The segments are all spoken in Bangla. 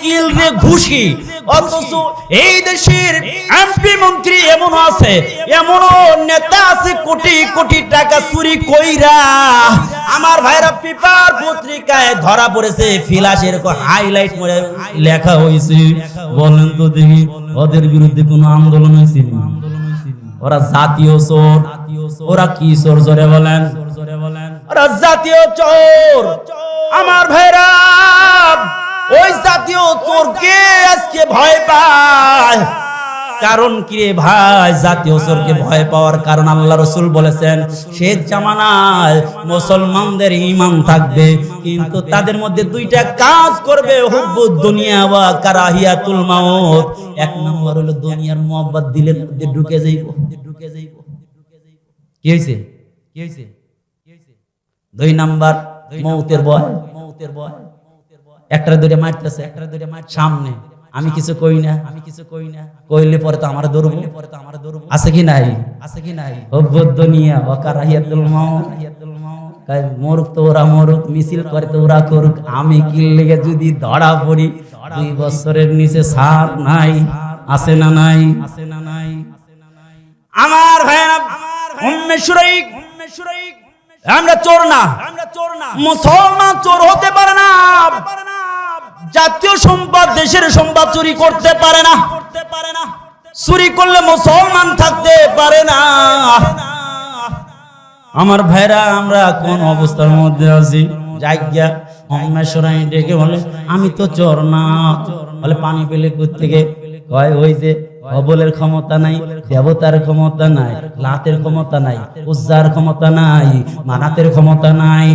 কিল রে ঘুষি। অথচ এই দেশের এমপি মন্ত্রী এমন আছে, এমনও নেতা আছে, কোটি কোটি টাকা চুরি কইরা আমার ভাইরা পেপার পত্রিকায় ধরা পড়েছে ফিলাস এরকম হাইলাইট করে লেখা হয়েছে। বলেন তো দেখি, ওদের বিরুদ্ধে কোনো আন্দোলন হয়েছিল ওরা জাতীয় চোর, ওরা কি চোর জোরে বলেন? ওরা জাতীয় চোর। আমার ভাইরা ওই জাতীয় চোরকে আজকে ভয় পায়। কারণ কি রে ভাই? জাতীয় চোরকে ভয় পাওয়ার কারণ আল্লাহ রসুল বলেছেন, সে জামানায় মুসলমানদের ইমান থাকবে, কিন্তু তাদের মধ্যে দুইটা কাজ করবে হুব্বুদ দুনিয়া ওয়া কারাহিয়াতুল মাউত। এক নম্বর হলো দুনিয়ার মোহাব্বত দিলের মধ্যে ঢুকে যাইব। ঢুকে যাইব কি হয়েছে কি হয়েছে দুই নাম্বার মৌতের ভয় মৌতের ভয়। একটা দূরে মারতেছে একটা দূরে মার সামনে। আমি কিছু কই না আমি কিছু কই না। কইলে পরে তো আমার দৌড়বো। পরে তো আমার দৌড়বো। আছে কি নাই? আছে কি নাই? হব্বত দুনিয়া ওয়াকারাহিয়াতুল মাউত। কাই মরুক তো ওরা মরুক মিছিল করে তো ওরা করুক। আমি কি লেগে যদি ধরা পড়ি দুই বছরের নিচে সার নাই আছে না নাই? আছে না নাই আমার ভাইরা উম্মে শুরাইক উম্মে শুরাইক আমরা চোর না। আমরা চোর না। মুসলমান চোর হতে পারে না। জাতীয় সম্পদ দেশের সম্পদ চুরি করতে পারে না। চুরি করলে মুসলমান থাকতে পারে না। আমার ভাইরা, আমরা কোন অবস্থার মধ্যে আছি? জায়গা অম্মেশ্বরাই ডেকে বলে, আমি তো চোর না। বলে, পানি পেলে থেকে কয়, ওই যে অবলের ক্ষমতা নাই, দেবতার ক্ষমতা নাই, লাতের ক্ষমতা নাই, উজ্জার ক্ষমতা নাই, মানাতের ক্ষমতা নাই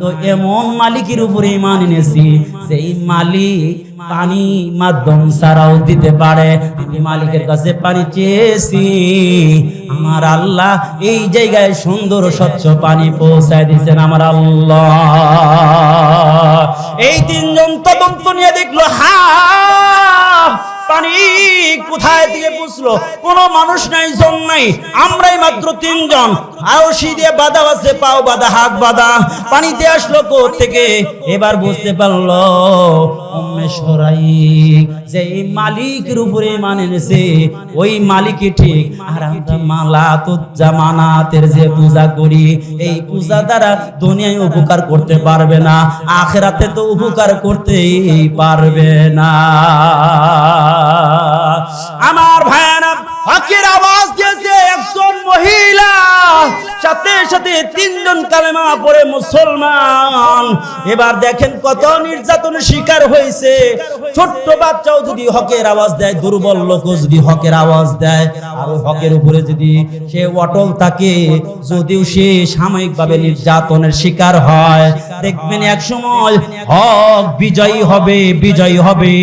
তো এমন মালিকের উপরে ইমান এনেছি সেই মালিক পানি মাধ্যম ছাড়াও দিতে পারে। আমি মালিকের কাছে পানি চেয়েছি। আমার আল্লাহ এই জায়গায় সুন্দর স্বচ্ছ পানি পৌঁছায় দিয়েছেন আমার আল্লাহ। এই তিনজন তদন্ত নিয়ে দেখল হা পানি কোথায় থেকে বুঝলো কোনো মানুষ নাই জন নাই। আমরাই মাত্র তিনজন। আরশি দিয়ে বাধা আছে, পাও বাধা, হাত বাধা। পানিতে আসলো থেকে? এবার বুঝতে পারল অম্মেশ্বরাই যে মালিকের উপরে মানে ওই ঠিক। আর আমরা মালা তো জামানাতের যে পূজা করি, এই পূজা দ্বারা দুনিয়ায় উপকার করতে পারবে না, আখেরাতে তো উপকার করতেই পারবে না। সাথে তিনজন কালেমা পড়ে মুসলমান। এবার দেখেন কত নির্যাতনের শিকার হয়েছে। ছোট্ট বাচ্চাও যদি হকের আওয়াজ দেয়, দুর্বল লোক যদি হকের আওয়াজ দেয়, আর হকের উপরে যদি সে অটল থাকে, যদিও সে সাময়িকভাবে নির্যাতনের শিকার হয়। দেখবেন এক সময় হক বিজয়ী হবে বিজয়ী হবে।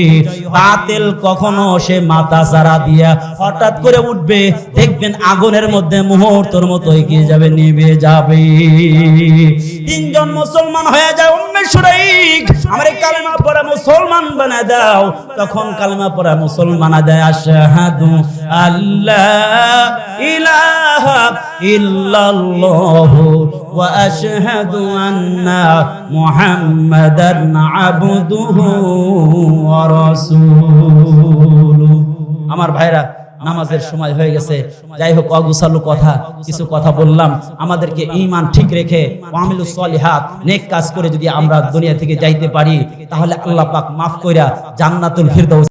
বাতিল কখনো সে মাথা সারা দিয়া হঠাৎ করে উঠবে, দেখবেন আগুনের মধ্যে মুহূর্তের মতো এগিয়ে যাবে নিভে যাবে। তিনজন মুসলমান হয়ে যায় মুসলমান দাও। তখন দেয় আল্লাহ আন্না মুহাম্মাদান আবদুহু ওয়া রাসূলুহু আমার ভাইরা, নামাজের সময় হয়ে গেছে। যাই হোক অগুসালু কথা, কিছু কথা বললাম। আমাদেরকে ইমান ঠিক রেখে সলিহাত, নেক কাজ করে যদি আমরা দুনিয়া থেকে যাইতে পারি, তাহলে আল্লাহ পাক মাফ কইরা জান্নাতুল ফিরদৌস